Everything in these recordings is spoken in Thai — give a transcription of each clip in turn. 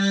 สว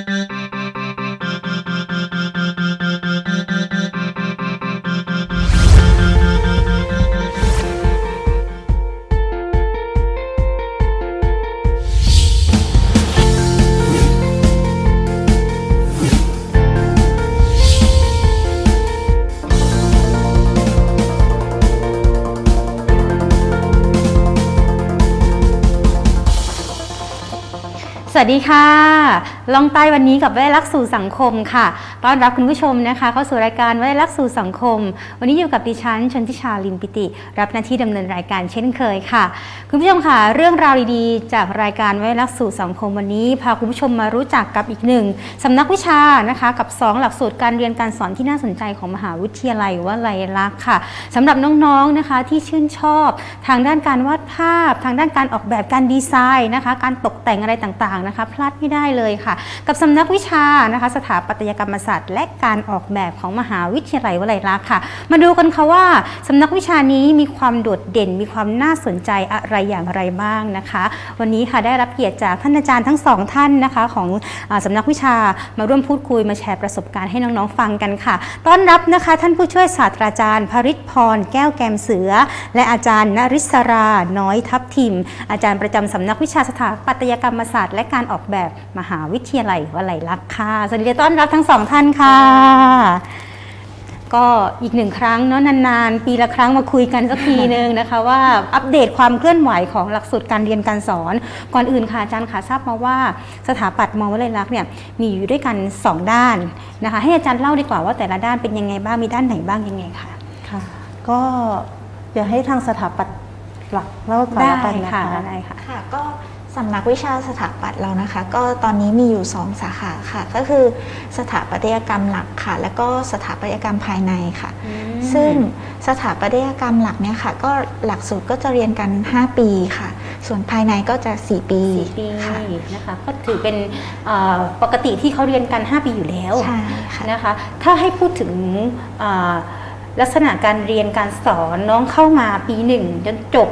ัสดีค่ะ ลองใต้วันนี้กับแว่รักสู่สังคมค่ะ ต้อนรับคุณผู้ชมนะคะ เข้าสู่รายการแว่รักสู่สังคม วันนี้อยู่กับดิฉันชนทิชาลิมปิติ รับหน้าที่ดำเนินรายการเช่นเคยค่ะ คุณผู้ชมค่ะ เรื่องราวดีๆ จากรายการแว่รักสู่สังคมวันนี้ พาคุณผู้ชมมารู้จักกับอีกหนึ่งสำนักวิชานะคะ กับ 2 หลักสูตรการเรียนการสอนที่น่าสนใจของมหาวิทยาลัยวลัยลักษณ์ค่ะสำหรับน้องๆนะคะที่ชื่นชอบทางด้านการวาดภาพ ทางด้านการออกแบบการดีไซน์นะคะ การตกแต่งอะไรต่างๆนะคะ พลาดไม่ได้เลยค่ะกับสำนักวิชานะคะ สถาปัตยกรรมศาสตร์และการออกแบบของมหาวิทยาลัยวลัยลักษณ์ค่ะ มาดูกันค่ะว่าสำนักวิชานี้มีความโดดเด่น มีความน่าสนใจอะไรอย่างไรบ้างนะคะ วันนี้ค่ะได้รับเกียรติจากท่านอาจารย์ทั้งสองท่านนะคะ ของอสำนักวิชามาร่วมพูดคุยมาแชร์ประสบการณ์ให้น้องๆฟังกันค่ะ ต้อนรับนะคะ ท่านผู้ช่วยศาสตราจารย์ภริศพร แก้วแกมเสือ และอาจารย์นริศรา น้อยทับทิม อาจารย์ประจำสำนักวิชาสถาปัตยกรรมศาสตร์และการออกแบบมหาวิทยาลัยวลัยลักษณ์ค่ะสวัสดีต้อนรับทั้งสองท่านค่ะ ก็อีกหนึ่งครั้งเนาะนานๆ ปีละครั้งมาคุยกันสักทีนึงนะคะ ว่าอัปเดตความเคลื่อนไหวของหลักสูตรการเรียนการสอน ก่อนอื่นค่ะอาจารย์ค่ะทราบมาว่าสถาปัตย์มอวลัยลักษณ์เนี่ยมีอยู่ด้วยกัน 2 ด้านนะคะ ให้อาจารย์เล่าดีกว่าว่าแต่ละด้านเป็นยังไงบ้างมีด้านไหนบ้างยังไงคะค่ะ ก็เดี๋ยวให้ทางสถาปัตย์หลักเล่าก่อนได้แล้วกันนะค่ะคะได้ค่ะค่ะก็ สำนักวิชาสถาปัตย์เรานะคะ ก็ตอนนี้มีอยู่ 2 สาขาค่ะ ก็คือสถาปัตยกรรมหลักค่ะ แล้วก็สถาปัตยกรรมภายในค่ะ ซึ่งสถาปัตยกรรมหลักเนี่ยค่ะ ก็หลักสูตรก็จะเรียนกัน 5 ปีค่ะ ส่วนภายในก็จะ 4 ปีสี่ปีค่ะนะคะก็ถือเป็นเอ่อปกติที่เขาเรียนกัน 5 ปีอยู่แล้วใช่ค่ะนะคะ ถ้าให้พูดถึงเอ่อลักษณะการเรียนการสอนน้องเข้ามาปีหนึ่งจนจบ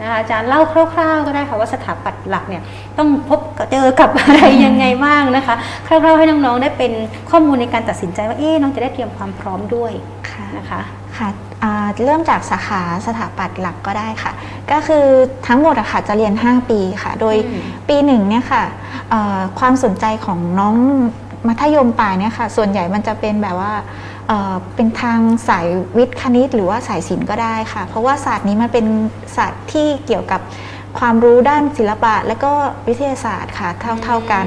นะคะอาจารย์เล่าคร่าวๆก็ได้ค่ะว่าสถาปัตย์หลักเนี่ยต้องพบเจอกับอะไรยังไงบ้างนะคะคร่าวๆให้น้องๆได้เป็นข้อมูลในการตัดสินใจว่าเอ๊ะน้องจะได้เตรียมความพร้อมด้วยค่ะนะคะค่ะอ่าเริ่มจากสาขาสถาปัตย์หลักก็ได้ค่ะ ก็คือทั้งหมดอะค่ะจะเรียน 5 ปีค่ะ โดยอืมปีหนึ่งเนี่ยค่ะเอ่อความสนใจของน้องมัธยมปลายเนี่ยค่ะ ส่วนใหญ่มันจะเป็นแบบว่า เอ่อเป็นทางสายวิทย์คณิต หรือว่าสายศิลป์ก็ได้ค่ะ เพราะว่าศาสตร์นี้มันเป็นศาสตร์ที่เกี่ยวกับความรู้ด้านศิลปะ และก็วิทยาศาสตร์ค่ะเท่าเท่ากัน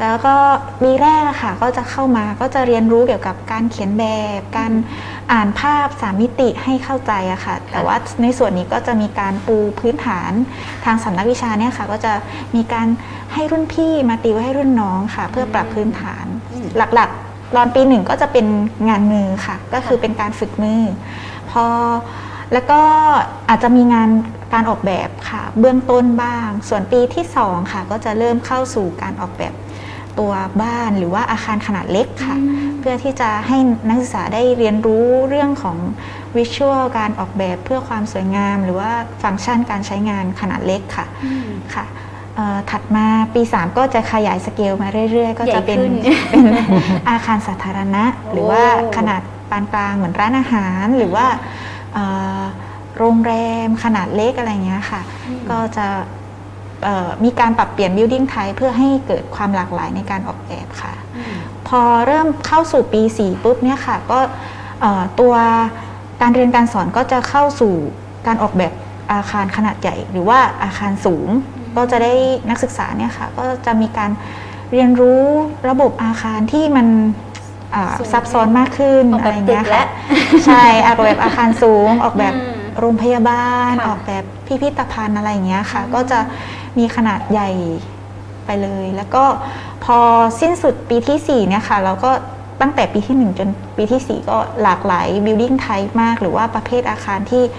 แล้วก็ปีแรกอะค่ะก็จะเข้ามาก็จะเรียนรู้เกี่ยวกับการเขียนแบบ การอ่านภาพสามมิติให้เข้าใจอะค่ะ แต่ว่าในส่วนนี้ก็จะมีการปูพื้นฐานทางสำนักวิชาเนี่ยค่ะ ก็จะมีการให้รุ่นพี่มาติวให้รุ่นน้องค่ะ เพื่อปรับพื้นฐานอืมหลักๆ ตอนปีหนึ่งก็จะเป็นงานมือค่ะ ก็คือเป็นการฝึกมือ พอแล้วก็อาจจะมีงานการออกแบบค่ะ เบื้องต้นบ้าง ส่วนปีที่สองค่ะ ก็จะเริ่มเข้าสู่การออกแบบตัวบ้านหรือว่าอาคารขนาดเล็กค่ะ เพื่อที่จะให้นักศึกษาได้เรียนรู้เรื่องของวิชวลการออกแบบเพื่อความสวยงาม หรือว่าฟังก์ชันการใช้งานขนาดเล็กค่ะค่ะ เอ่อถัดมาปี 3 ก็จะขยายสเกลมาเรื่อย ๆ ก็จะเป็นใหญ่ขึ้นเป็น อาคารสาธารณะ หรือว่าโอ้ขนาดปานกลางเหมือนร้านอาหารหรือว่าเอ่อโรงแรมขนาดเล็กอะไรเงี้ยค่ะก็จะเอ่อมีการปรับเปลี่ยน building type เพื่อให้เกิดความหลากหลายในการออกแบบค่ะพอเริ่มเข้าสู่ปี 4 ปุ๊บเนี่ยค่ะก็เอ่อตัวการเรียนการสอนก็จะเข้าสู่การออกแบบอาคารขนาดใหญ่ หรือว่าอาคารสูง ก็จะได้นักศึกษาเนี่ยค่ะก็จะมีการเรียนรู้ระบบอาคารที่มันอ่าสูงซับซ้อนมากขึ้นออกแบบอะไรเงี้ยตึกและค่ะใช่ออกแบบอาคารสูง ออกแบบอืมโรงพยาบาลค่ะออกแบบพิพิธภัณฑ์อะไรอย่างเงี้ยค่ะ ก็จะมีขนาดใหญ่ไปเลย แล้วก็พอสิ้นสุดปีที่4เนี่ยค่ะเราก็ตั้งแต่ปีที่ 1 จนปีที่ 4 ก็หลากหลาย building type มาก หรือว่าประเภทอาคารที่เอ่อ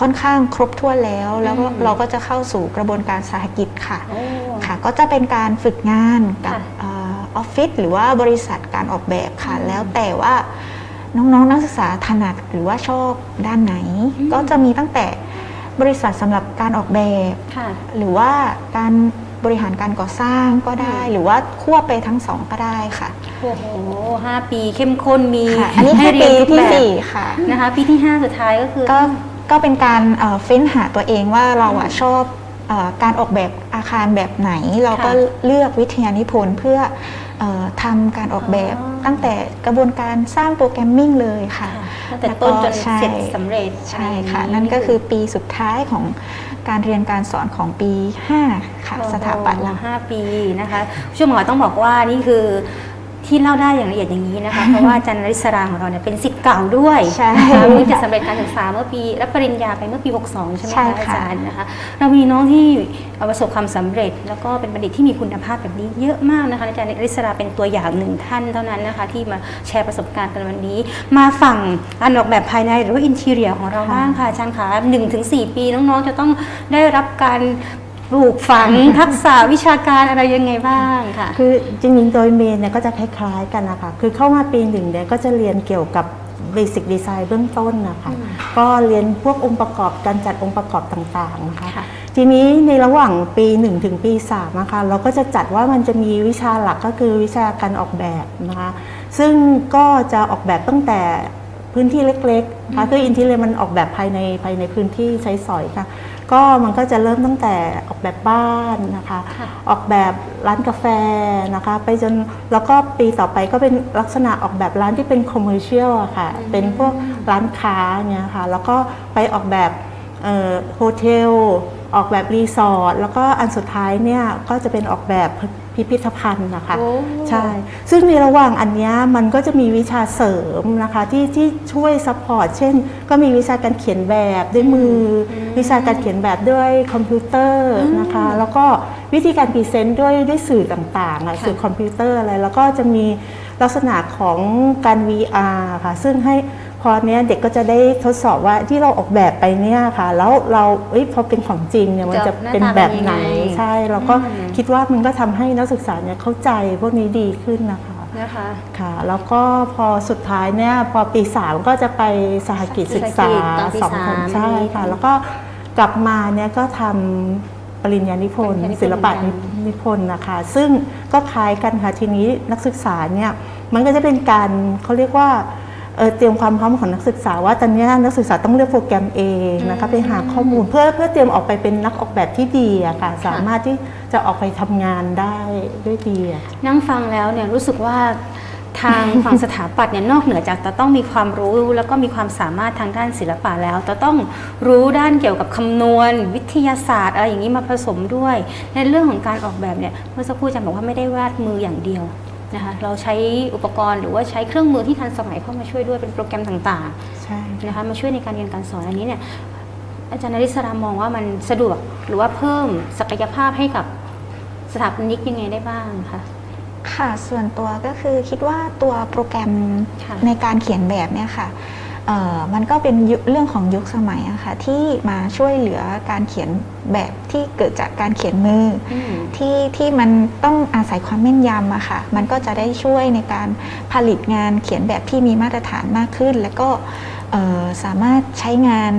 ค่อนข้างครบถ้วนแล้ว แล้วก็อืมเราก็จะเข้าสู่กระบวนการสาหกิจค่ะโอ้ค่ะก็จะเป็นการฝึกงานกับค่ะเออฟฟิศหรือว่าบริษัทการออกแบบค่ะอืมแล้วแต่ว่าน้องๆนักศึกษาถนัดหรือว่าชอบด้านไหนอืมก็จะมีตั้งแต่บริษัทสำหรับการออกแบบค่ะหรือว่าการบริหารการก่อสร้างก็ได้อืมหรือว่าควบไปทั้งสองก็ได้ค่ะ โอ้โหห้าปีเข้มข้นมีค่ะอันนี้ให้แค่เรีปียนทุกที่แบบสี่ค่ะนะคะปีที่5สุดท้ายก็คือ ก็ก็เป็นการเอ่อเฟ้นหาตัวเองว่าเราอะชอบเออการออกแบบอาคารแบบไหน เราก็ค่ะเลือกวิทยานิพนธ์เพื่อเออทำการออกแบบอ๋อตั้งแต่กระบวนการสร้างโปรแกรมมิ่งเลยค่ะตั้งแต่ต้นจนใช่เสร็จสำเร็จใช่อไรอย่างค่ะ นั่นก็คือปีสุดท้ายของการเรียนการสอนของปี 5 ค่ะโอ้โหสถาปัตย์เราห้าปีนะคะผู้ชมหมอต้องบอกว่านี่คือ ที่เล่าได้อย่างละเอียดอย่างนี้นะคะ เพราะว่าอาจารย์นริศราของเราเนี่ยเป็นสิทธิ์เก่าด้วยใช่นะคะเพิ่งจะสำเร็จการศึกษาเมื่อปีรับปริญญาไปเมื่อปี 62 ใช่ไหมใช่คะค่ะอาจารย์นะคะเรามีน้องที่ประสบความสำเร็จ แล้วก็เป็นบัณฑิตที่มีคุณภาพแบบนี้เยอะมากนะคะอาจารย์นริศราเป็นตัวอย่างหนึ่งท่านเท่านั้นนะคะที่มาแชร์ประสบการณ์กันวันนี้ มาฝั่งการออกแบบภายในหรือว่าอินเทเรียของเราบ้างค่ะอาจารย์คะหนึ่งถึงสี่ปีน้องๆจะต้องได้รับการ ปลูกฝังทักษะวิชาการอะไรยังไงบ้างค่ะ คือจริงๆโดยเมนเนี่ยก็จะคล้ายๆกันนะคะ คือเข้ามาปีหนึ่งเนี่ยก็จะเรียนเกี่ยวกับเบสิ c ดีไซน์เบื้องต้นนะคะอืมก็เรียนพวกองค์ประกอบการจัดองค์ประกอบต่างๆนะคะค่ะทีนี้ในระหว่างปี1ถึงปี3นะคะเราก็จะจัดว่ามันจะมีวิชาหลักก็คือวิชาการออกแบบนะคะ ซึ่งก็จะออกแบบตั้งแต่พื้นที่เล็กๆนะคะคืออินทีเรียมันออกแบบภายในภายในพื้นที่ใช้สอยค่ะ ก็มันก็จะเริ่มตั้งแต่ออกแบบบ้านนะคะค่ะออกแบบร้านกาแฟนะคะ ไปจนแล้วก็ปีต่อไปก็เป็นลักษณะออกแบบร้านที่เป็นคอมเมอร์เชียลอะค่ะอืมเป็นพวกร้านค้าเนี่ยค่ะ แล้วก็ไปออกแบบเอ่อโฮเทลออกแบบรีสอร์ทแล้วก็อันสุดท้ายเนี่ยก็จะเป็นออกแบบ พิพิธภัณฑ์นะคะโอ้ใช่ซึ่งในระหว่างอันเนี้ยมันก็จะมีวิชาเสริมนะคะที่ที่ช่วยซัพพอร์ตเช่น ก็มีวิชาการเขียนแบบด้วยมืออมวิชาการเขียนแบบด้วยคอมพิวเตอร์นะคะแล้วก็วิธีการพรีเซนต์ด้วยด้วยสื่อต่างๆอะค่ะสื่อคอมพิวเตอร์อะไรแล้วก็จะมีลักษณะของการ VR ค่ะซึ่งให้ พอเนี้ยเด็กก็จะได้ทดสอบว่าที่เราออกแบบไปเนี่ยค่ะ แล้วเราเอ้ยพอเป็นของจริงเนี่ยมันจะจะหน้าเป็นตาแบบเป็นยังไหนไงใช่เราก็อืมคิดว่ามันก็ทำให้นักศึกษาเนี่ยเข้าใจพวกนี้ดีขึ้นนะคะนะคะค่ะแล้วก็พอสุดท้ายเนี่ยพอปีสามก็จะไปสหกิจศึกษาสหกิจตอนปีสองคนสามใช่ค่ะ แล้วก็กลับมาเนี่ยก็ทำปริญญานิพนธ์ปริญญานิพนธ์ศิลปะเหมือนกันนิพนธ์นะคะ ซึ่งก็คล้ายกันค่ะทีนี้นักศึกษาเนี่ยมันก็จะเป็นการเขาเรียกว่า เอ่อเตรียมความพร้อมของนักศึกษาว่าตอนเนี้ยนักศึกษาต้องเลือกโปรแกรมเองนะคะไปหาข้อมูลเพื่อเพื่อเตรียมออกไปเป็นนักออกแบบที่ดีอะค่ะสามารถที่จะออกไปทำงานได้ด้วยดีอะนั่งฟังแล้วเนี่ยรู้สึกว่าทางฝั่งสถาปัตย์เนี่ยนอกเหนือจากจะต้องมีความรู้แล้วก็มีความสามารถทางด้านศิลปะแล้วจะต้องรู้ด้านเกี่ยวกับคำนวณ วิทยาศาสตร์อะไรอย่างนี้มาผสมด้วย ในเรื่องของการออกแบบเนี่ยเมื่อสักครู่อาจารย์บอกว่าไม่ได้วาดมืออย่างเดียว นะคะเราใช้อุปกรณ์หรือว่าใช้เครื่องมือที่ทันสมัยเข้ามาช่วยด้วยเป็นโปรแกรมต่างใช่ๆนะคะมาช่วยในการเรียนการสอนอันนี้เนี่ยอาจารย์นริศรามองว่ามันสะดวกหรือว่าเพิ่มศักยภาพให้กับสถาปนิกยังไงได้บ้างคะค่ะส่วนตัวก็คือคิดว่าตัวโปรแกรมค่ะในการเขียนแบบเนี่ยค่ะเอ่อ มันก็เป็นยุคเรื่องของยุคสมัยอะค่ะที่มาช่วยเหลือการเขียนแบบที่เกิดจากการเขียนมือออืมที่ที่มันต้องอาศัยความแม่นยำอะค่ะ มันก็จะได้ช่วยในการผลิตงานเขียนแบบที่มีมาตรฐานมากขึ้น แล้วก็เอ่อสามารถใช้งาน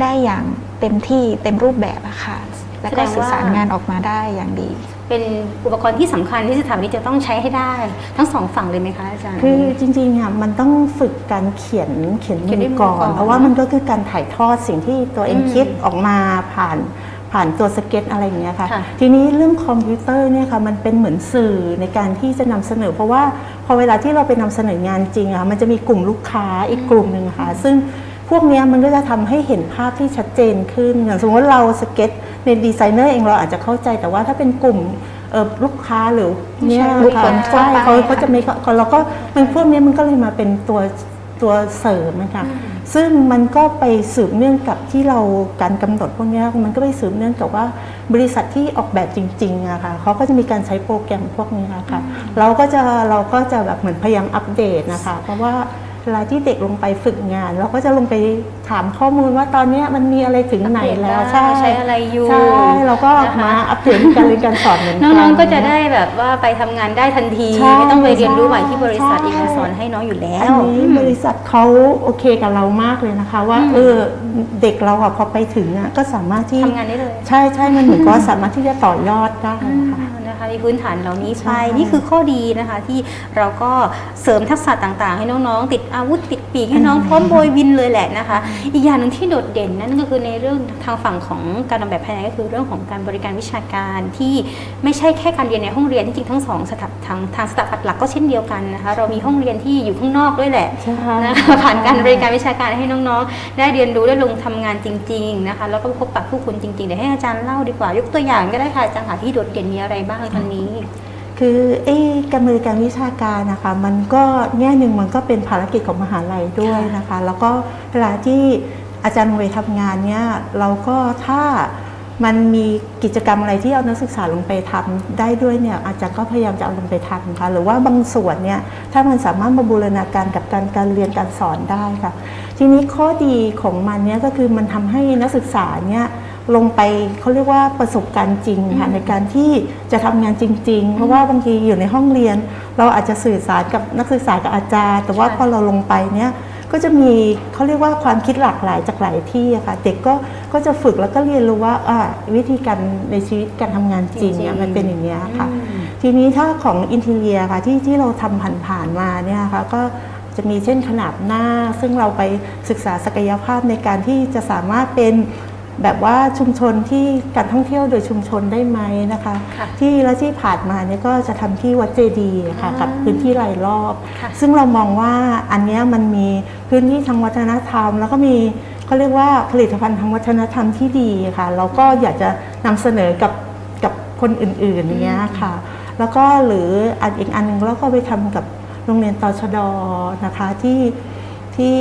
ได้อย่างเต็มที่เต็มรูปแบบอะค่ะแล้วก็แสดงว่าสื่อสารงานออกมาได้อย่างดี เป็นอุปกรณ์ที่สำคัญที่สถาปนิกจะต้องใช้ให้ได้ ทั้งสองฝั่งเลยไหมคะอาจารย์ คือจริงๆอะมันต้องฝึกการเขียนเขียนเขียนมืด้วยอมือก่อก่อนนเพราะว่ามันก็คือการถ่ายทอดสิ่งที่ตัวเองอืมคิดออกมาผ่านผ่านตัวสเก็ตอะไรอย่างเงี้ยค่ะค่ะ ทีนี้เรื่องคอมพิวเตอร์เนี่ยค่ะมันเป็นเหมือนสื่อในการที่จะนำเสนอ เพราะว่าพอเวลาที่เราไปนำเสนองานจริงอะค่ะมันจะมีกลุ่มลูกค้าอีกกลุ่มหนึ่งอะค่ะ ซึ่งพวกเนี้ยมันก็จะทำให้เห็นภาพที่ชัดเจนขึ้น อย่างสมมติว่าเราสเก็ต ในดีไซเนอร์เองเราอาจจะเข้าใจแต่ว่าถ้าเป็นกลุ่มเอ่อลูกค้าหรือเนี่ยบุคคลทั่วใช่ไปเขาเขาจะมีก็เราก็มันพวกนี้มันก็เลยมาเป็นตัวตัวเสริมนะคะซึ่งมันก็ไปสืบเนื่องกับที่เราการกำหนดพวกเนี้ยมันก็ไปสืบเนื่องกับว่าบริษัทที่ออกแบบจริงๆอะค่ะเขาก็จะมีการใช้โปรแกรมพวกนี้ค่ะเราก็จะเราก็จะแบบเหมือนพยายามอัปเดตนะคะ เพราะว่า เวลาที่เด็กลงไปฝึกงาน เราก็จะลงไปถามข้อมูลว่าตอนเนี้ยมันมีอะไรถึงไหนแล้วอัปเดตได้ใช้อะไรอยู่ใช่เราก็นะคะมาอัปเดตการเรียนการสอนเหมือนกันน้องๆก็จะได้แบบว่าไปทำงานได้ทันทีใช่ไม่ต้องไปเรียนรู้ใหม่ที่บริษัทใช่เอกสอนให้น้องอยู่แล้อัวนนี้บริษัทเขาโอเคกับเรามากเลยนะคะ ว่าอืมเออเด็กเราอะพอไปถึงอะก็สามารถที่ทำงานได้เลยใช่ใช่มันเหมือนกับว่าสามารถที่จะต่อยอดได้ค่ะ นะคะมีพื้นฐานเหล่านี้ใช่ไป นี่คือข้อดีนะคะที่เราก็เสริมทักษะต่างๆ ให้น้องๆ ติดอาวุธติดปีกให้น้องพร้อมโบยบินเลยแหละนะคะ อีกอย่างหนึ่งที่โดดเด่นนั่นก็คือในเรื่องทางฝั่งของการออกแบบภายในก็คือเรื่องของการบริการวิชาการที่ไม่ใช่แค่การเรียนในห้องเรียนที่จริงทั้งสองสถาทางทางสถาปัตย์หลักก็เช่นเดียวกันนะคะเรามีห้องเรียนที่อยู่ข้างนอกด้วยแหละใช่นะคะผ่านการบริการวิชาการให้น้องๆ ได้เรียนรู้ได้ลงทำงานจริง ๆนะคะ แล้วก็พบปะผู้คนจริงๆเดี๋ยวให้อาจารย์เล่าดีกว่า ยกตัวอย่างก็ได้ค่ะอาจารย์ค่ะที่โดดเด่นมีอะไรบ้างตอนนี้ คือไอ้การบริการวิชาการนะคะ มันก็แง่หนึ่งมันก็เป็นภารกิจของมหาลัยด้วยนะคะ แล้วก็เวลาที่อาจารย์ลงไปทำงานเนี่ยเราก็ถ้ามันมีกิจกรรมอะไรที่เอานักศึกษาลงไปทำได้ด้วยเนี่ยอาจารย์ก็พยายามจะเอาลงไปทำค่ะหรือว่าบางส่วนเนี่ยถ้ามันสามารถมาบูรณาการกับการการเรียนการสอนได้ค่ะ ทีนี้ข้อดีของมันเนี่ยก็คือมันทำให้นักศึกษาเนี่ย ลงไปเขาเรียกว่าประสบการณ์จริงค่ะในการที่จะทำงานจริง ๆ เพราะว่าบางทีอยู่ในห้องเรียน เราอาจจะสื่อสารกับนักศึกษากับอาจารย์ แต่ว่าค่ะพอเราลงไปเนี่ยก็จะมีเขาเรียกว่าความคิดหลากหลายจากหลายที่อะค่ะเด็กก็ก็จะฝึกแล้วก็เรียนรู้ว่าอ่าวิธีการในชีวิตการทำงานจริงเนี่ยมันเป็นอย่างนี้ยค่ะอืมทีนี้ถ้าของอินเทเลียค่ะที่ที่เราทำผ่านๆมาเนี่ยค่ะก็จะมีเช่นขนาดหน้า ซึ่งเราไปศึกษาศักยภาพในการที่จะสามารถเป็น แบบว่าชุมชนที่การท่องเที่ยวโดยชุมชนได้ไหมนะคะค่ะที่และที่ผ่านมาเนี่ยก็จะทำที่วัดเจดีย์ค่ะอ่ากับพื้นที่รายรอบค่ะซึ่งเรามองว่าอันเนี้ยมันมีพื้นที่ทางวัฒนธรรม แล้วก็มีเขาเรียกว่าผลิตภัณฑ์ทางวัฒนธรรมที่ดีค่ะ เราก็อยากจะนำเสนอกับกับคนอื่นๆอย่างเงี้ยค่ะ แล้วก็หรืออันอีกอันหนึงเราก็ไปทำกับโรงเรียนตชดนะคะที่ที่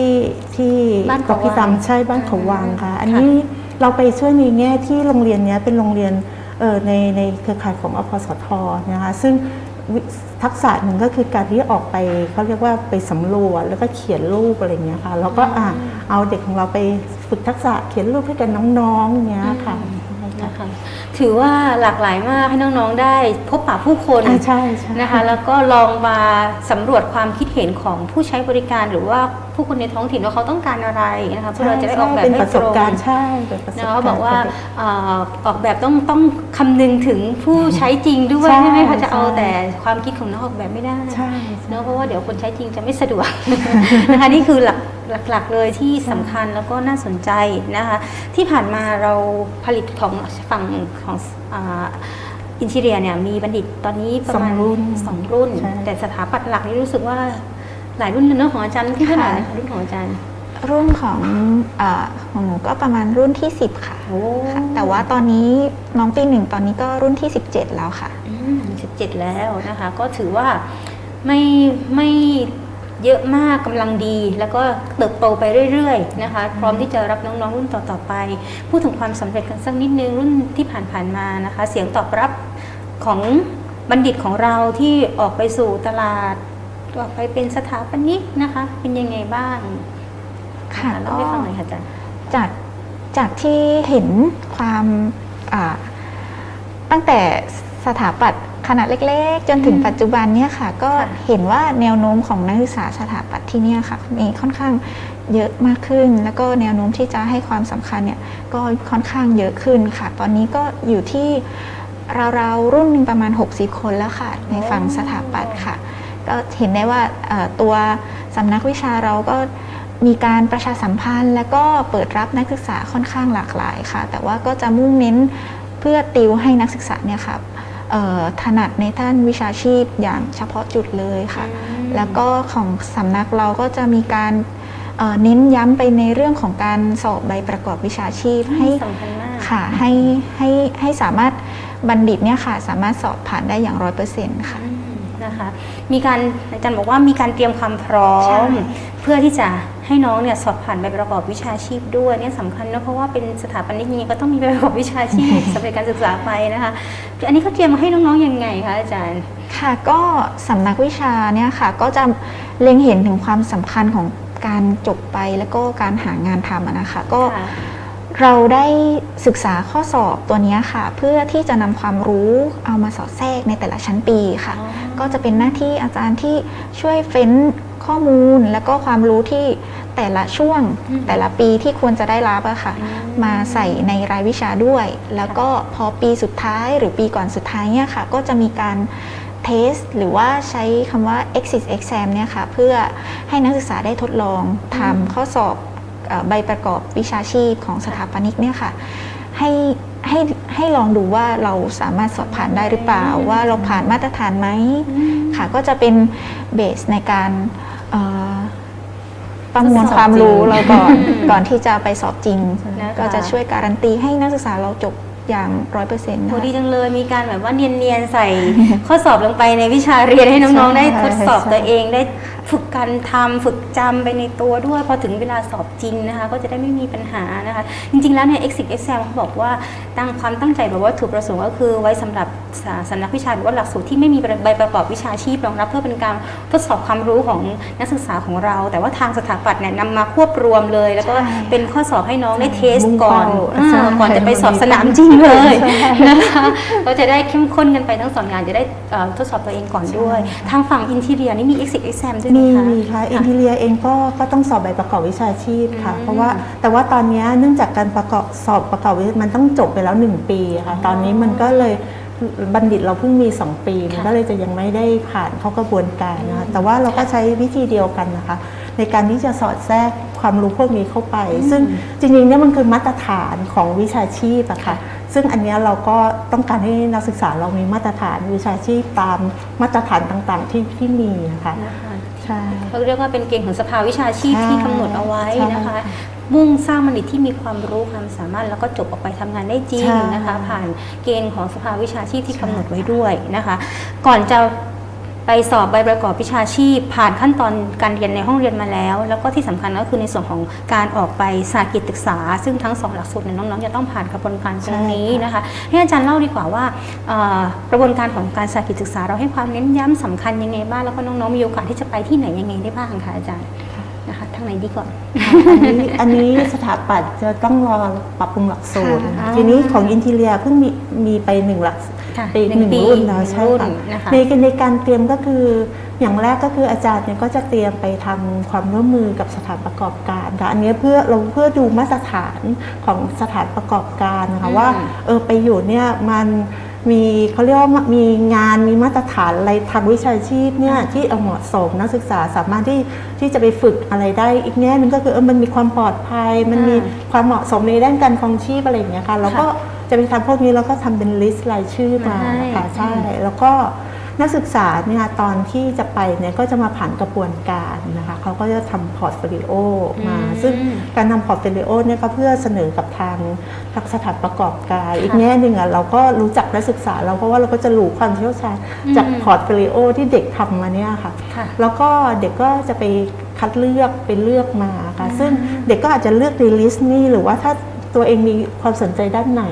ที่บ้านกับเขาพี่วังตำใช่บ้านเขาวังค่ะ อันค่ะนี้ เราไปช่วยในแง่ที่โรงเรียนเนี้ยเป็นโรงเรียนเอ่อในในเครือข่ายของอพสทนะคะซึ่งวิทักษะหนึ่งก็คือการที่ออกไปเขาเรียกว่าไปสำรวจแล้วก็เขียนรูปอะไรอย่างเงี้ยค่ะแล้วก็อะเอาเด็กของเราไปฝึกทักษะเขียนรูปให้กับน้องๆอย่างเงี้ยค่ะนะคะ ถือว่าหลากหลายมากให้น้องๆได้พบปะผู้คนอ่าใช่ใช่นะคะ แล้วก็ลองมาสำรวจความคิดเห็นของผู้ใช้บริการหรือว่าผู้คนในท้องถิ่นว่าเขาต้องการอะไรนะคะเพื่อเราจะได้ออกแบบเป็นให้ประตสรบงการณ์ใช่เป็นประสบนะการณ์เขาบอกว่าบเอ่อออกแบบต้องต้องคำนึงถึงผู้ใช้จริงด้วยใช่ใช่ไหมคะจะเอาใช่แต่ความคิดของนักออกแบบไม่ได้ใช่เนอะเพราะว่าเดี๋ยวคนใช้จริงจะไม่สะดวกนะคะนี่คือหลัก หลักๆเลยที่สำคัญแล้วก็น่าสนใจนะคะ ที่ผ่านมาเราผลิตของฝั่งของอินทีเรียเนี่ยมีบัณฑิตตอนนี้ประมาณสองรุ่นสองรุ่นใช่แต่สถาปัตย์หลักนี่รู้สึกว่าหลายรุ่นเลยเนอะของอาจารย์ที่เท่าไหร่ค่ะนะคะรุ่นของอาจารย์รุ่นของอาของหนูก็ประมาณรุ่นที่ 10ค่ะโอ้ค่ะ แต่ว่าตอนนี้น้องปีหนึ่งตอนนี้ก็รุ่นที่ 17 แล้วค่ะสิบเจ็ดแล้วนะคะ ก็ถือว่าไม่ไม่ เยอะมากกำลังดี แล้วก็เติบโตไปเรื่อยๆนะคะ พร้อมที่จะรับน้องๆรุ่นต่อๆไป พูดถึงความสำเร็จกันสักนิดนึงรุ่นที่ผ่านๆมานะคะ เสียงตอบรับของบัณฑิตของเราที่ออกไปสู่ตลาดออกไปเป็นสถาปนิกนะคะ เป็นยังไงบ้าง ค่ะเล่าให้ฟังหน่อยค่ะอาจารย์จากจากที่เห็นความอ่าตั้งแต่สถาปัตย์ ขนาดเล็กๆ จนถึงอืมปัจจุบันเนี่ยค่ะ ก็ค่ะเห็นว่าแนวโน้มของนักศึกษาสถาปัตย์ที่เนี่ยค่ะมีค่อนข้างเยอะมากขึ้น แล้วก็แนวโน้มที่จะให้ความสำคัญเนี่ยก็ค่อนข้างเยอะขึ้นค่ะ ตอนนี้ก็อยู่ที่ราวๆรุ่นหนึ่งประมาณ 60 คนแล้วค่ะ ในฝั่งสถาปัตย์ค่ะ ก็เห็นได้ว่าเอ่อตัวสำนักวิชาเราก็มีการประชาสัมพันธ์ และก็เปิดรับนักศึกษาค่อนข้างหลากหลายค่ะ แต่ว่าก็จะมุ่งเน้นเพื่อติวให้นักศึกษาเนี่ยค่ะเอ่อ ถนัดในด้านวิชาชีพอย่างเฉพาะจุดเลยค่ะ แล้วก็ของสำนักเราก็จะมีการเอ่อเน้นย้ำไปในเรื่องของการสอบใบประกอบวิชาชีพให้สำคัญมากค่ะให้ให้ให้สามารถบัณฑิตเนี่ยค่ะสามารถสอบผ่านได้อย่างร้อยเปอร์เซ็นต์ค่ะอืม นะคะ มีการอาจารย์บอกว่ามีการเตรียมความพร้อใช่มเพื่อที่จะให้น้องเนี่ยสอบผ่านใบประกอบวิชาชีพด้วยเนี่ยสำคัญนะเพราะว่าเป็นสถาปนิกยังไงก็ต้องมีใบประกอบวิชาชีพสำหรับการศึกษาไปนะคะ อันนี้เขาเตรียมมาให้น้องๆยังไงคะอาจารย์ค่ะก็สำนักวิชาเนี่ยค่ะก็จะเล็งเห็นถึงความสำคัญของการจบไปแล้วก็การหางานทำอะนะคะก็ค่ะ เราได้ศึกษาข้อสอบตัวเนี้ยค่ะ เพื่อที่จะนำความรู้เอามาสอดแทรกในแต่ละชั้นปีค่ะอ๋อก็จะเป็นหน้าที่อาจารย์ที่ช่วยเฟ้นข้อมูล แล้วก็ความรู้ที่แต่ละช่วงอืมแต่ละปีที่ควรจะได้รับอะค่ะอืมมาใส่ในรายวิชาด้วย แล้วก็พอปีสุดท้ายหรือปีก่อนสุดท้ายเนี่ยค่ะ ก็จะมีการเทสหรือว่าใช้คำว่า exit exam เนี่ยค่ะ เพื่อให้นักศึกษาได้ทดลองทำข้อสอบเอ่อ ใบประกอบวิชาชีพของสถาปนิกเนี่ยค่ะให้ให้ให้ลองดูว่าเราสามารถสอบผ่านได้หรือเปล่า ว่าเราผ่านมาตรฐานไหมค่ะก็จะเป็นเบสในการเอ่อประมวลความรู้เราก่อนก่อนที่จะไปสอบจริงนะคะก็จะช่วยการันตีให้นักศึกษาเราจบอย่างร้อยเปอร์เซ็นต์โหนะคะดีจังเลยมีการแบบว่าเนียนๆใส่ข้อสอบลงไปในวิชาเรียนให้น้องๆ ได้ทดสอบใช่ตัวเองได้ ฝึกการทำฝึกจำไปในตัวด้วย พอถึงเวลาสอบจริงนะคะ ก็จะได้ไม่มีปัญหานะคะ จริง ๆ แล้วเนี่ย exit exam เขาบอกว่าตั้งความตั้งใจแบบว่าถูกประสงค์ก็คือไว้สำหรับสาสำนักวิชาหรือว่าหลักสูตรที่ไม่มีใบประกอบวิชาชีพรองรับ เพื่อเป็นการทดสอบความรู้ของนักศึกษาของเรา แต่ว่าทางสถาปัตย์เนี่ยนำมาควบรวมเลย แล้วก็ใช่เป็นข้อสอบให้น้องได้เทสมุ่งก่อนเป้าอ่าใช่ก่อนจะไปสอบสนามจริงเลยใช่นะคะก็จะได้เข้มข้นกันไปทั้งสองงานจะได้เอ่อทดสอบตัวเองก่อนด้วย ทางฝั่งอินทีเรียนี่มี exit exam ด้วยไหมมีคะมีค่ะอินทีเรียเองก็ก็ต้องสอบใบประกอบวิชาชีพค่ะอืมเพราะว่าแต่ว่าตอนเนี้ยเนื่องจากการประกอบสอบประกอบวิมันต้องจบไปแล้ว 1 ปีค่ะ ตอนนี้มันก็เลยบัณฑิตเราเพิ่งมี 2 ปี มันก็เลยจะยังไม่ได้ผ่านเข้ากระบวนการนะคะแต่ว่าเราก็ใช้วิธีเดียวกันนะคะ ในการที่จะสอดแทรกความรู้พวกนี้เข้าไป ซึ่งจริงๆเนี่ยมันคือมาตรฐานของวิชาชีพอะค่ะซึ่งอันเนี้ยเราก็ต้องการให้นักศึกษาเรามีมาตรฐานวิชาชีพตามมาตรฐานต่างๆที่ที่มีนะคะนะคะใช่ เขาเรียกว่าเป็นเกณฑ์ของสภาวิชาชีพใช่ที่กำหนดเอาไว้นะคะใช่มุ่งสร้างบัณฑิตที่มีความรู้ความสามารถแล้วก็จบออกไปทำงานได้จริงใช่นะคะ ผ่านเกณฑ์ของสภาวิชาชีพที่กำหนดไว้ด้วยนะคะ ก่อนจะ ไปสอบใบประกอบวิชาชีพ ผ่านขั้นตอนการเรียนในห้องเรียนมาแล้ว แล้วก็ที่สำคัญก็คือในส่วนของการออกไปสากิจศึกษา ซึ่งทั้งสองหลักสูตรเนี่ยน้องๆจะต้องผ่านกระบวนการตรงนี้นะคะให้อาจารย์เล่าดีกว่าว่าเอ่อกระบวนการของการสากิจศึกษา เราให้ความเน้นย้ำสำคัญยังไงบ้างแล้วก็น้องๆมีโอกาสที่จะไปที่ไหนยังไงได้บ้างคะอาจารย์นะคะทางไหนดีก่อน อันนี้อันนี้สถาปัตย์จะต้องรอปรับปรุงหลักสูตรค่ะทีนี้ของอินทีเรียเพิ่งมีมีไปหนึ่งหลัก ค่ะปีหหนึ่นึ่งงปีรุ่นแล้วหนึ่งใช่รุ่นค่ะนะคะ ในในการเตรียมก็คืออย่างแรกก็คืออาจารย์เนี่ยก็จะเตรียมไปทำความร่วมมือกับสถานประกอบการค่ะอันนี้เพื่อเราเพื่อดูมาตรฐานของสถานประกอบการนะคะว่าเออไปอยู่เนี่ยมันมีเขาเรียกว่ามีงานมีมาตรฐานอะไรทางวิชาชีพเนี่ยที่เอาเหมาะสมนักศึกษาสามารถที่ที่จะไปฝึกอะไรได้อีกแง่หนึงก็คือเออมันมีความปลอดภัย มันมีความเหมาะสมในด้านการครองชีพอะไรอย่างเงี้ยค่ะแล้วก็ จะไปทำพวกนี้แล้วก็ทำเป็นลิสต์รายชื่อมามาให้ค่ะใช่แล้วก็นักศึกษาเนี่ยตอนที่จะไปเนี่ยก็จะมาผ่านกระบวนการนะคะเขาก็จะทำพอร์ตโฟลิโอมาอืมซึ่งการทำพอร์ตโฟลิโอเนี่ยก็เพื่อเสนอกับทางทางสถานประกอบการ อีกค่ะแง่หนึ่งอะเราก็รู้จักนักศึกษาเราเพราะว่าเราก็จะรู้ความเชี่ยวชาญจากอืมพอร์ตโฟลิโอที่เด็กทำมาเนี่ยค่ะค่ะ แล้วก็เด็กก็จะไปคัดเลือกไปเลือกมาค่ะซึ่งเด็กก็อาจจะเลือกในลิสต์นี่หรือว่าถ้า ตัวเองมีความสนใจด้านไหน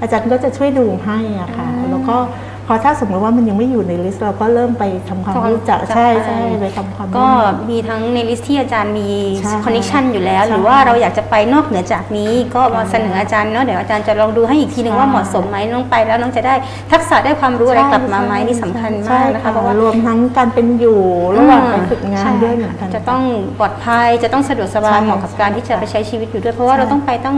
อาจารย์ก็จะช่วยดูให้อะค่ะอืมแล้วก็ พอถ้าสมมติว่ามันยังไม่อยู่ในลิสต์เราก็เริ่มไปทำความความรู้จักรู้จักใช่ไปใช่ไปทำความก็รู้จักมีทั้งในลิสต์ที่อาจารย์มีใช่คอนเนคชันอยู่แล้วใช่หรือว่าเราอยากจะไปนอกเหนือจากนี้ก็มาเสนออาจารย์เนาะเดี๋ยวอาจารย์จะลองดูให้อีกทีนึงใช่ว่าเหมาะสมไหมน้องไปแล้วน้องจะได้ทักษะได้ความรู้อะไรกลับมาไหมนี่สำคัญมากนะคะเพราะว่ารวมทั้งการเป็นอยู่ระหว่างไปฝึกงานด้วยเหมือนกันจะต้องปลอดภัยจะต้องสะดวกสบายใช่เหมาะกับการที่จะไปใช้ชีวิตอยู่ด้วย เพราะว่าใช่เราต้องไปตั้ง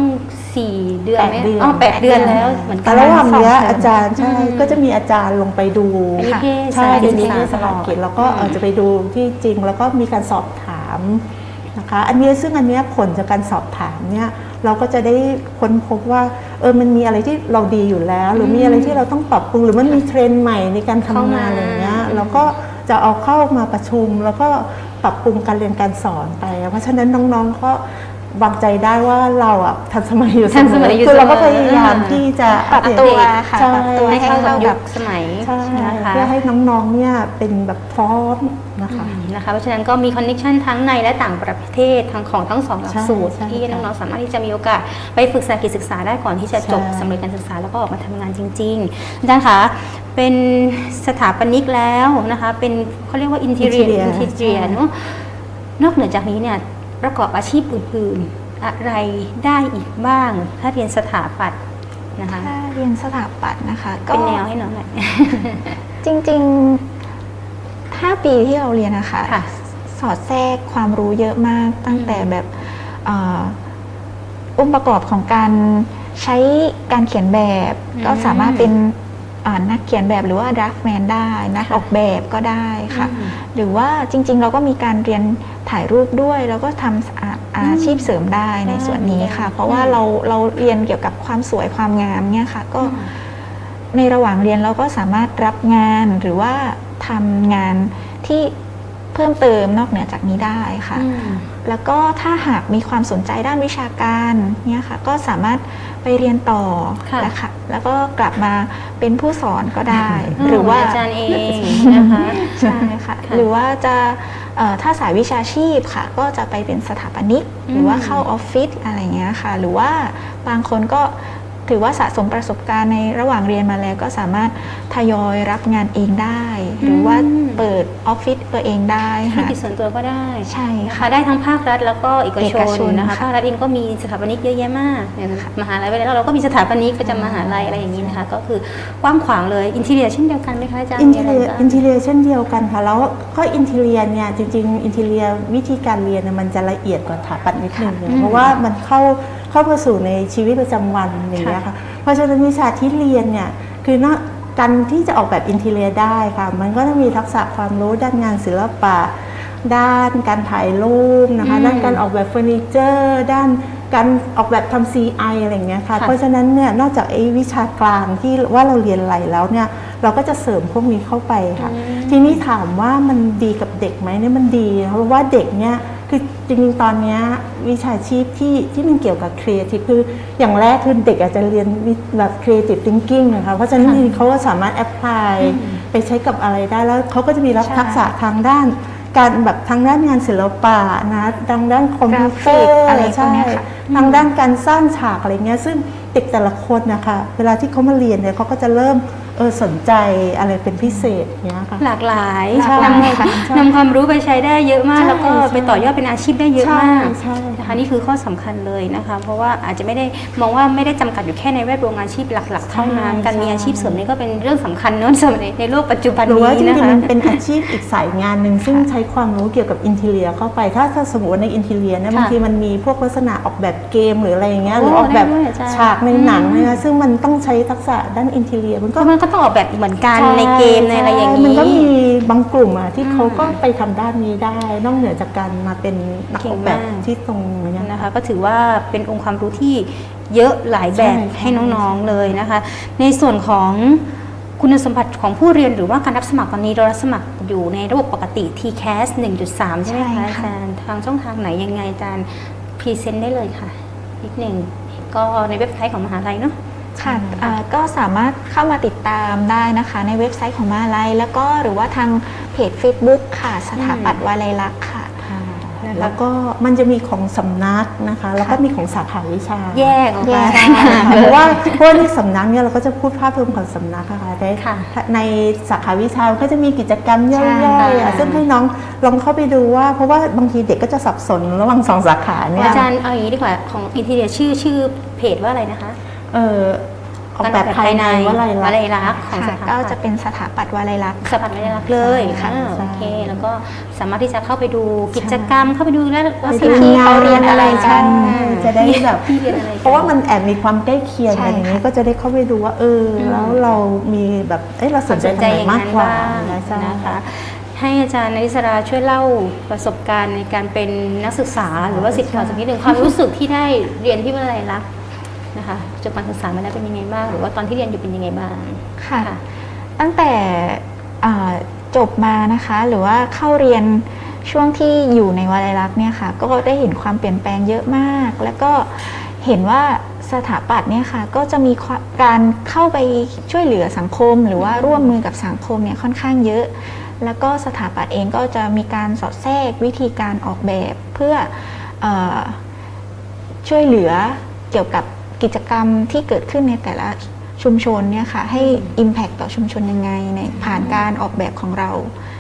4เดือนแปดไหมเดือนอ๋อแปดเดือนแล้วเหมือนกัแต่นระหว่างเนี้ยสองเทอมอาจารย์ใช่อืมก็จะมีอาจารย์ลงไปดูเป็นนิเทศใช่สาเดี๋กิยวจนี้ศึกษาที่สตลลาอดกิจแล้วก็เอ่อจะไปดูที่จริง แล้วก็มีการสอบถามนะคะ อันเนี้ยซึ่งอันเนี้ยผลจากการสอบถามเนี่ยเราก็จะได้ค้นพบว่าเออมันมีอะไรที่เราดีอยู่แล้ว หรือมีอะไรที่เราต้องปรับปรุงหรือมันมีเทรนด์ใหม่ในการทำงานเข้ามาอะไรเงี้ยเราก็จะเอาเข้ามาประชุมแล้วก็ปรับปรุงการเรียนการสอนไป เพราะฉะนั้นน้องๆก็ วางใจได้ว่าเราอะทันสมัยอยู่เสทันมสมัอยอยู่คือเราก็เสมอพยายามที่จะปรับตัวค่ะใช่ปรับตัวให้ให้เข้ากับเข้ายุกับคสมัยใช่นะคะเพื่อให้น้องๆเนี่ยเป็นแบบพร้อมนะคะนะคะเพราะฉะนั้นก็มีคอนเนคชันทั้งในและต่างประเทศทั้งของทั้งสองหลักสูตรใช่ใช่ที่น้องๆสามารถที่จะมีโอกาสไปฝึกสากิจศึกษาได้ก่อนที่จะจบใช่สำเร็จการศึกษาแล้วก็ออกมาทำงานจริงๆอาจารย์คะเป็นสถาปนิกแล้วนะคะเป็นเขาเรียกว่าอินเทเรีย Interior อินเทเรียใช่เนาะนอกเหนือจากนี้เนี่ย ประกอบอาชีพอื่นๆ อะไรได้อีกบ้าง ถ้าเรียนสถาปัตย์นะคะถ้าเรียนสถาปัตย์นะคะ ก็เป็นแนวให้น้องหน่อยจริงๆ5ปีที่เราเรียนนะคะค่ะสอดแทรกความรู้เยอะมากตั้งแต่แบบเอ่อองค์ประกอบของการใช้การเขียนแบบอืมก็สามารถเป็นอ่า นักเขียนแบบหรือว่าดราฟแมนได้นักค่ะออกแบบก็ได้ค่ะอืมหรือว่าจริง ๆ เราก็มีการเรียนถ่ายรูปด้วย แล้วก็ทำอาอาชีพเสริมได้ในส่วนนี้ค่ะ เพราะว่าอืมเราเราเรียนเกี่ยวกับความสวยความงามเนี่ยค่ะ ก็ในระหว่างเรียนเราก็สามารถรับงานหรือว่าทำงานที่เพิ่มเติมนอกเหนือจากนี้ได้ค่ะอืมแล้วก็ถ้าหากมีความสนใจด้านวิชาการเนี่ยค่ะ ก็สามารถ ไปเรียนต่อค่ะ นะคะแล้วก็กลับมาเป็นผู้สอนก็ได้ หรือว่าอาจารย์เองนะคะ ใช่ค่ะ ค่ะหรือว่าจะเอ่อถ้าสายวิชาชีพค่ะ ก็จะไปเป็นสถาปนิก อืม หรือว่าเข้าออฟฟิศอะไรเงี้ยค่ะ หรือว่าบางคนก็ ถือว่าสะสมประสบการณ์ในระหว่างเรียนมาแล้วก็สามารถทยอยรับงานเองได้ หรือว่าเปิดออฟฟิศตัวเองได้ธุรค่ะกิจส่วนตัวก็ได้ใช่นะคะค่ะได้ทั้งภาครัฐแล้วก็เอกชเอกชนนนะคะค่ะภาครัฐเองก็มีสถาปนิกเยอะแยะมากเนี่ยนะคะมหาลัยไปแล้วเราก็มีสถาปนิกประจำมหาลัยอะไรอย่างนี้นะคะก็คือกว้างขวางเลยอินทีเรียเช่นเดียวกันไหมคะอาจารย์อินมีเทอะไรเรียบ้างอินเทเรียเช่นเดียวกันค่ะแล้วก็อินเทเรียเนี่ยจริงๆอินเทเรียวิธีการเรียนเนี่ยมันจะละเอียดกว่าถาปัดนิดนึงอืมเพราะว่ามันเข้า เข้ามาสู่ในชีวิตประจำวันอย่างเงี้ยค่ะเพราะฉะนั้นวิชาที่เรียนเนี่ยคือนอกการที่จะออกแบบอินเทเรียได้ค่ะ มันก็ต้องมีทักษะความรู้ด้านงานศิลปะ ด้านการถ่ายรูปนะคะอืมด้านการออกแบบเฟอร์นิเจอร์ด้านการออกแบบทำ CI อะไรอย่างเงี้ยค่ะค่ะ เพราะฉะนั้นเนี่ยนอกจากไอ้วิชากลางที่ว่าเราเรียนอะไรแล้วเนี่ยเราก็จะเสริมพวกนี้เข้าไปค่ะ ทีนี้ถามว่ามันดีกับเด็กไหมเนี่ยมันดีนะคะเพราะว่าเด็กเนี่ย คือจริงๆตอนเนี้ยวิชาชีพที่ที่มันเกี่ยวกับครีเอทีฟคืออย่างแรกคือเด็กอาจจะเรียนวิแบบครีเอทีฟ thinking นะคะเพราะฉะนั้นค่ะจริงๆเขาก็สามารถแอพพลายไปใช้กับอะไรได้แล้วเขาก็จะมีรับใช่ทักษะทางด้านการแบบทางด้านงานศิลปะนะทางด้านคอมพิวเตอร์กราฟิกอะไรพวกใช่เนี้ยค่ะทางด้านการสร้างฉากอะไรเงี้ยซึ่งเด็กแต่ละคนนะคะ เวลาที่เขามาเรียนเนี่ยเขาก็จะเริ่ม เออสนใจอะไรเป็นพิเศษเนี้ยค่ะ หลากหลายใช่นำค่ะใช่นำความรู้ไปใช้ได้เยอะมากใช่แล้วก็ใช่ไปต่อยอดเป็นอาชีพได้เยอะใช่มากใช่นะคะนี่คือข้อสำคัญเลยนะคะ เพราะว่าอาจจะไม่ได้มองว่าไม่ได้จำกัดอยู่แค่ในแวดวงอาชีพหลัก ๆ เท่านั้นใช่การมีใช่อาชีพเสริมนี่ก็เป็นเรื่องสำคัญเนอะสำหรับในในโลกปัจจุบันหรือว่าจนี้รินะงคะๆมันเป็นอาชีพอีกสายงานหนึ่งซึ่งใช้ความรู้เกี่ยวกับอินเทเลียเข้าไปถ้าถ้าสมมติว่าในอินเทเลียเนี่ยค่ะบางทีมันมีพวกลักษณะออกแบบเกมหรืออะไรอย่างเงี้ยโอ้หรือออกแบบได้ด้วยอาจารย์ฉากในหนังอืมนะคะซึ่งมันต้องใช้ทักษะด้านอินเทเลียมันเพก็ราะมันก็ต้องออกแบบเหมือนกันในเกมในอะไรอย่างนี้นี้มันก็มีบางกลุ่มอะที่อืมเขาก็ไปทำด้านนี้ได้ นอกเหนือจากการมาเป็นนักออกแบบเก่งมากที่ตรงเนี้ยนะคะ ก็ถือว่าเป็นองค์ความรู้ที่เยอะหลายแบบใช่ให้น้องๆเลยนะคะ ในส่วนของคุณสมบัติของผู้เรียนหรือว่าการรับสมัครตอนนี้เรารับสมัครอยู่ในระบบปกติ TCAS 1.3 ใช่ไหมใช่คะค่ะอาจารย์ทางช่องทางไหนยังไงอาจารย์พรีเซนต์ได้เลยค่ะนิดหนึ่งก็ในเว็บไซต์ของมหาลัยเนาะ ค่ะอ่าก็สามารถเข้ามาติดตามได้นะคะ ในเว็บไซต์ของมหาลัย แล้วก็หรือว่าทางเพจ Facebook ค่ะ สถาปัตย์วาลัยลักษณ์ค่ะ นะคะแล้วก็มันจะมีของสำนักนะคะ แล้วก็มีของสาขาวิชาแยกออกมาแยกใช่ค่ะเพราะว่าเพราะว่าในสำนักเนี่ยเราก็จะพูดภาพรวมของสำนักอะค่ะในค่ะ ในสาขาวิชาก็จะมีกิจกรรมย่ใช่อยๆอะซึ่งให้น้องลองเข้าไปดูว่า เพราะว่าบางทีเด็กก็จะสับสนระหว่างสองสาขาเนี่ยอาจารย์เอาอย่างนี้ดีกว่าของอินทีเรียชื่อชื่อเพจว่าอะไรนะคะ เออออกแบบภายในว่าอะไรวาล่ะลัยลักษณ์ของสค่ะถาก็ปัตจะย์เป็นสถาปัตย์วาลัยลักษณ์สถาปัตย์วาลัยลักษณ์เลยค่ะอ่าใช่โอเค แล้วก็สามารถที่จะเข้าไปดูกิจกรรมเข้าไปดูและลักษไปณะดูที่เขาเรียนอะไรกันใช่จะได้แบบที่เรียนอะไรกันเพราะว่ามันแอบมีความใกล้เคียงใช่กันอย่างนี้ค่ะก็จะได้เข้าไปดูว่าเอออมแล้วเรามีแบบเอ้ยเราสนใจทางไหนมากกว่านะใช่นะคะให้อาจารย์นริศราช่วยเล่าประสบการณ์ในการเป็นนักศึกษา หรือว่าสิทธิ์เก่าสักนิดหนึ่งความรู้สึกที่ได้เรียนที่วิทยาลัยลักษณ์ นะคะจบการศึกษามาแล้วเป็นยังไงบ้าง หรือว่าตอนที่เรียนอยู่เป็นยังไงบ้างค่ะค่ะตั้งแต่อ่าจบมานะคะ หรือว่าเข้าเรียนช่วงที่อยู่ในวาลัยลักษณ์เนี่ยค่ะ ก็ได้เห็นความเปลี่ยนแปลงเยอะมาก แล้วก็เห็นว่าสถาปัตย์เนี่ยค่ะ ก็จะมีความการเข้าไปช่วยเหลือสังคม หรือว่าร่วมมือกับสังคมเนี่ยค่อนข้างเยอะแล้วก็สถาปัตย์เองก็จะมีการสอดแทรกวิธีการออกแบบเพื่อเออช่วยเหลือเกี่ยวกับ กิจกรรมที่เกิดขึ้นในแต่ละชุมชนเนี่ยค่ะให้ Impact ต่อชุมชนยังไงในผ่านการออกแบบของเราค่ะ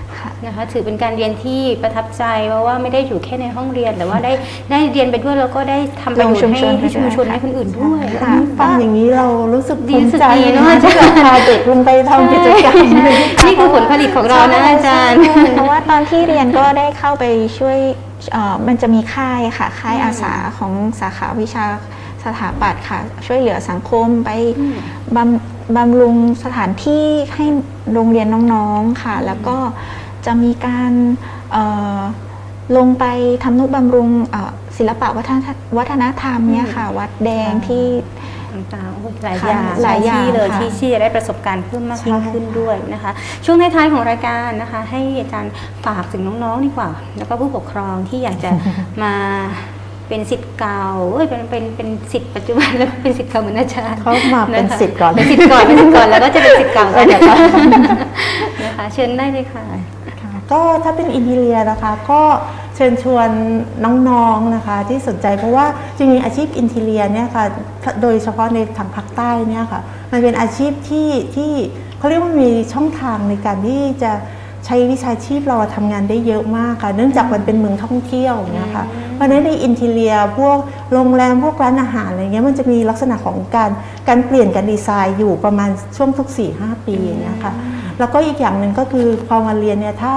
นะคะถือเป็นการเรียนที่ประทับใจเพราะว่าไม่ได้อยู่แค่ในห้องเรียน แต่ว่าได้ได้เรียนไปด้วยแล้วก็ได้ทำประโยชน์ให้ลงชุมชนให้ชุมชนไปด้วยให้คนอื่นด้วยค่ะฟังอย่างนี้เรารู้สึกดีภูมิใจรู้สึกดีเนอะนะที่แบบพาเด็กลงไปทำกิจกรรมนี่คือผลผลิตของเรานะอาจารย์ใช่เพราะว่าตอนที่เรียนก็ได้เข้าไปช่วยเอ่อมันจะมีค่ายค่ะค่ายอาสาของสาขาวิชาสถาปัตย์ค่ะ ช่วยเหลือสังคมไปบำบำรุงสถานที่ให้โรงเรียนน้องๆค่ะ แล้วก็ จะมีการเอ่อลงไปทำนุบำรุงเอ่อศิลปะวัฒนธรรมวัฒนธรรมเนี่ยค่ะ วัดแดงที่ต่างๆโอ้ยหลายค่ะอย่างหลายอย่างที่เลยค่ะที่ที่จะได้ประสบการณ์เพิ่มมากใช่ยิ่งขึ้นด้วยนะคะ ช่วงท้ายๆของรายการนะคะ ให้อาจารย์ฝากถึงน้องๆดีกว่า แล้วก็ผู้ปกครองที่อยากจะมาเป็นสิทธิ์เก่าเอ้ยเป็นเป็นเป็นสิทธิ์ปัจจุบันแล้วก็เป็นสิทธิ์เก่าเหมือนอาจารย์เขามาเป็นนะคะสิทธิ์ก่อนเป็นสิทธิ์ก่อนเป็นสิทธิ์ก่อนแล้วก็จะเป็นสิทธิ์เก่ากันนะคะเชิญได้เลยค่ะค่ะ ก็ถ้าเป็นอินทีเรียนะคะ ก็เชิญชวนน้องๆนะคะ ที่สนใจเพราะว่าจริงๆอาชีพอินทีเรียเนี่ยค่ะโดยเฉพาะในทางภาคใต้เนี่ยค่ะมันเป็นอาชีพที่ที่เขาเรียกว่ามีช่องทางในการที่จะใช้วิชาชีพเราทำงานได้เยอะมากค่ะ เนื่องจากมันเป็นเมืองท่องเที่ยวอย่างเงี้ยค่ะเพราะฉะนั้นในอินทีเรียพวกโรงแรมพวกร้านอาหารอะไรเงี้ยมันจะมีลักษณะของการการเปลี่ยนการดีไซน์อยู่ประมาณช่วงทุก4-5 ปีอย่างเงี้ยค่ะ แล้วก็อีกอย่างหนึ่งก็คือพอมาเรียนเนี่ยถ้า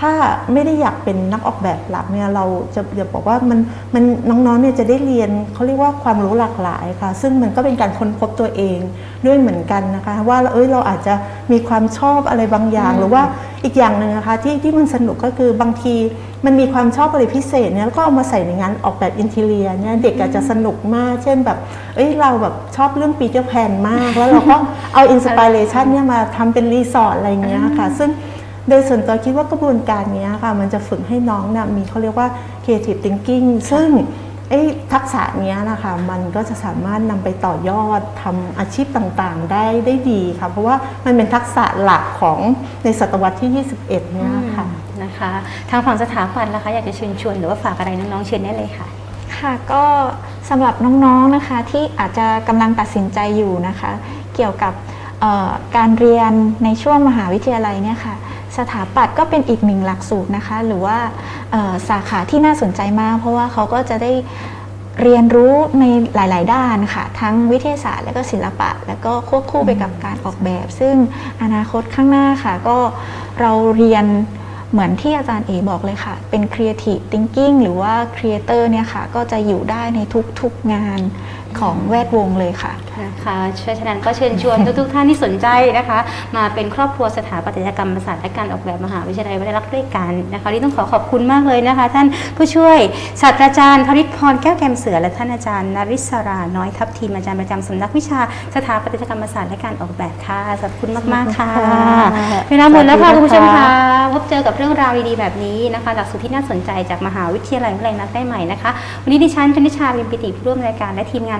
ถ้าไม่ได้อยากเป็นนักออกแบบหลักเนี่ยเราจะจะบอกว่ามันมันน้องๆเนี่ยจะได้เรียนเขาเรียกว่าความรู้หลากหลายค่ะ ซึ่งมันก็เป็นการค้นพบตัวเองด้วยเหมือนกันนะคะ ว่าเอ้ยเราอาจจะมีความชอบอะไรบางอย่างหรือว่าอีกอย่างหนึ่งนะคะที่ที่มันสนุกก็คือบางทีมันมีความชอบอะไรพิเศษเนี่ยแล้วก็เอามาใส่ในงานออกแบบอินทีเรียเนี่ยเด็กอาจจะสนุกมาก เช่นแบบ เอ้ยเราแบบชอบเรื่องปีเตอร์แพนมาก แล้วเราก็เอาอินสปิเรชันเนี่ยมาทำเป็นรีสอร์ทอะไรเงี้ยค่ะ ซึ่ง โดยส่วนตัวคิดว่ากระบวนการเนี้ยค่ะมันจะฝึกให้น้องเนี่ยมีเขาเรียกว่า creative thinking ซึ่งไอ้ทักษะเนี้ยนะคะมันก็จะสามารถนำไปต่อยอดทำอาชีพต่างๆได้ได้ดีค่ะเพราะว่ามันเป็นทักษะหลักของในศตวรรษที่ 21 เนี่ยค่ะนะคะทางฝั่งสถาปัตย์นะคะอยากจะเชิญชวนหรือว่าฝากอะไรน้องๆเชิญได้เลยค่ะค่ะก็สำหรับน้องๆนะคะที่อาจจะกำลังตัดสินใจอยู่นะคะ เกี่ยวกับเอ่อการเรียนในช่วงมหาวิทยาลัยเนี่ยค่ะ สถาปัตย์ก็เป็นอีกหนึ่งหลักสูตรนะคะ หรือว่าสาขาที่น่าสนใจมาก เพราะว่าเขาก็จะได้เรียนรู้ในหลาย ๆ ด้านค่ะ ทั้งวิทยาศาสตร์และก็ศิลปะ แล้วก็ควบคู่ไปกับการออกแบบ ซึ่งอนาคตข้างหน้าค่ะ ก็เราเรียนเหมือนที่อาจารย์เอบอกเลยค่ะ เป็น Creative Thinking หรือว่า Creator เนี่ยค่ะ ก็จะอยู่ได้ในทุก ๆ งาน ของแวดวงเลยค่ะนะคะเพราะฉะนั้นก็เชิญชวนทุกๆท่านที่สนใจนะคะ มาเป็นครอบครัวสถาปัตยกรรมศาสตร์และการออกแบบมหาวิทยาลัยวลัยลักษณ์ด้วยกันนะคะที่ต้องขอขอบคุณมากเลยนะคะ ท่านผู้ช่วยศาสตราจารย์ธริศพรแก้วแกมเสือและท่านอาจารย์นริศราน้อยทัพทีมอาจารย์ประจำสำนักวิชาสถาปัตยกรรมศาสตร์และการออกแบบค่ะขอบคุณมากๆค่ะขอบคุณค่ะเวลาหมดแล้วค่ะสวัคุณสดีผู้ชมค่ะค่ะพบเจอกับเรื่องราวดีๆแบบนี้นะคะหลักสูตรที่น่าสนใจจากมหาวิทยาลัยวลัยลักษณ์ได้ใหม่นะคะวันนี้ดิฉันชนิชาลิมปิติผู้ร่วมรายการและทีมงาน